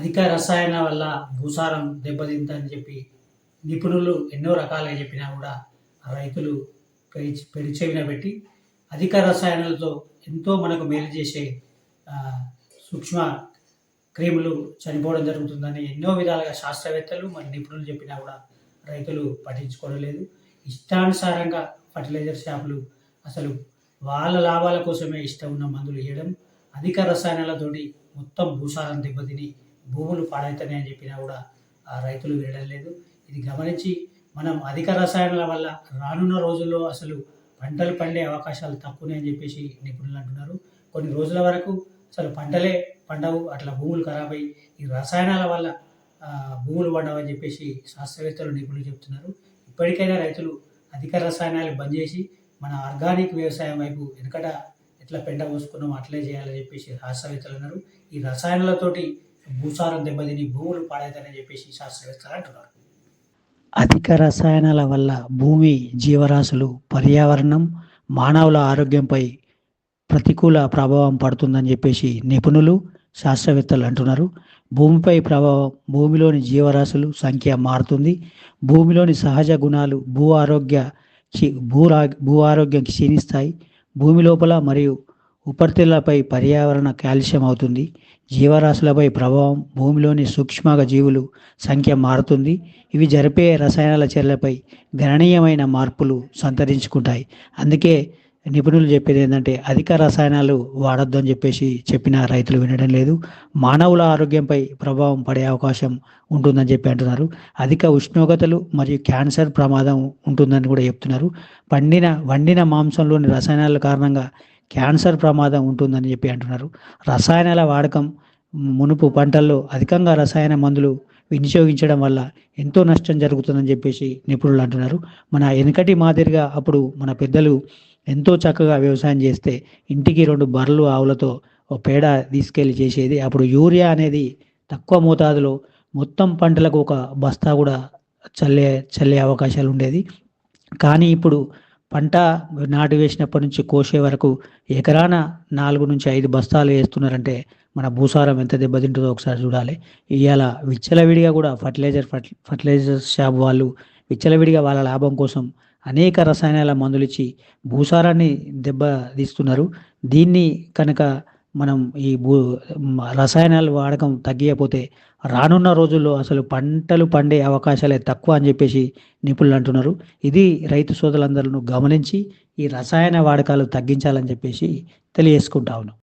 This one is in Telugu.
అధిక రసాయన వల్ల భూసారం దెబ్బతిందని చెప్పి నిపుణులు ఎన్నో రకాలుగా చెప్పినా కూడా రైతులు పెడి పెడిచెవిన పెట్టి అధిక రసాయనాలతో ఎంతో మనకు మేలు చేసే సూక్ష్మ క్రిములు చనిపోవడం జరుగుతుందని ఎన్నో విధాలుగా శాస్త్రవేత్తలు మరి నిపుణులు చెప్పినా కూడా రైతులు పట్టించుకోవడం లేదు. ఇష్టానుసారంగా ఫర్టిలైజర్ షాపులు అసలు వాళ్ళ లాభాల కోసమే ఇష్టం ఉన్న మందులు వేయడం అధిక రసాయనాలతోటి మొత్తం భూసారం దెబ్బతిని భూములు పాడవుతాయి అని చెప్పినా కూడా ఆ రైతులు వినడం లేదు. ఇది గమనించి మనం అధిక రసాయనాల వల్ల రానున్న రోజుల్లో అసలు పంటలు పండే అవకాశాలు తక్కువనే అని చెప్పేసి నిపుణులు అంటున్నారు. కొన్ని రోజుల వరకు అసలు పంటలే పండవు అట్లా భూములు ఖరాబ్ అయ్యి ఈ రసాయనాల వల్ల భూములు పండవని చెప్పేసి శాస్త్రవేత్తలు నిపుణులు చెప్తున్నారు. ఇప్పటికైనా రైతులు అధిక రసాయనాలు బంద్ చేసి మన ఆర్గానిక్ వ్యవసాయం వైపు వెనుకట ఎట్లా పెండ పోసుకున్నాం అట్లే చేయాలని చెప్పేసి శాస్త్రవేత్తలు అన్నారు. ఈ రసాయనాలతోటి భూసారం దెబ్బతిని భూములు పాడైతాయని చెప్పేసి శాస్త్రవేత్తలు అంటున్నారు. అధిక రసాయనాల వల్ల భూమి జీవరాశులు పర్యావరణం మానవుల ఆరోగ్యంపై ప్రతికూల ప్రభావం పడుతుందని చెప్పేసి నిపుణులు శాస్త్రవేత్తలు అంటున్నారు. భూమిపై ప్రభావం భూమిలోని జీవరాశులు సంఖ్య మారుతుంది. భూమిలోని సహజ గుణాలు భూ ఆరోగ్య భూ భూ ఆరోగ్యం క్షీణిస్తాయి. భూమి లోపల మరియు ఉపరితలపై పర్యావరణ కాలుష్యం అవుతుంది. జీవరాశులపై ప్రభావం భూమిలోని సూక్ష్మ జీవులు సంఖ్య మారుతుంది. ఇవి జరిపే రసాయనాల చర్యలపై గణనీయమైన మార్పులు సంతరించుకుంటాయి. అందుకే నిపుణులు చెప్పేది ఏంటంటే అధిక రసాయనాలు వాడొద్దు అని చెప్పేసి చెప్పిన రైతులు వినడం లేదు. మానవుల ఆరోగ్యంపై ప్రభావం పడే అవకాశం ఉంటుందని చెప్పి అంటున్నారు. అధిక ఉష్ణోగ్రతలు మరియు క్యాన్సర్ ప్రమాదం ఉంటుందని కూడా చెప్తున్నారు. పండిన వండిన మాంసంలోని రసాయనాల కారణంగా క్యాన్సర్ ప్రమాదం ఉంటుందని చెప్పి అంటున్నారు. రసాయనాల వాడకం మునుపు పంటల్లో అధికంగా రసాయన మందులు వినియోగించడం వల్ల ఎంతో నష్టం జరుగుతుందని చెప్పేసి నిపుణులు అంటున్నారు. మన వెనకటి మాదిరిగా అప్పుడు మన పెద్దలు ఎంతో చక్కగా వ్యవసాయం చేస్తే ఇంటికి రెండు బర్రెలు ఆవులతో పేడ తీసుకెళ్ళి చేసేది. అప్పుడు యూరియా అనేది తక్కువ మోతాదులో మొత్తం పంటలకు ఒక బస్తా కూడా చల్లే చల్లే అవకాశాలు ఉండేది. కానీ ఇప్పుడు పంట నాటు వేసినప్పటి నుంచి కోసే వరకు ఎకరాన నాలుగు నుంచి ఐదు బస్తాలు వేస్తున్నారంటే మన భూసారం ఎంత దెబ్బతింటుందో ఒకసారి చూడాలి. ఇవాళ విచ్చలవిడిగా కూడా ఫర్టిలైజర్ ఫర్ ఫర్టిలైజర్ షాప్ వాళ్ళు విచ్చలవిడిగా వాళ్ళ లాభం కోసం అనేక రసాయనాల మందులు ఇచ్చి భూసారాన్ని దెబ్బ తీస్తున్నారు దీన్ని కనుక మనం ఈ భూ రసాయనాల రసాయనాలు వాడకం తగ్గియకపోతే రానున్న రోజుల్లో అసలు పంటలు పండే అవకాశాలే తక్కువ అని చెప్పేసి నిపుణులు అంటున్నారు. ఇది రైతు సోదరులందరూ గమనించి ఈ రసాయన వాడకాలు తగ్గించాలని చెప్పేసి తెలియజేసుకుంటా ఉన్నాం.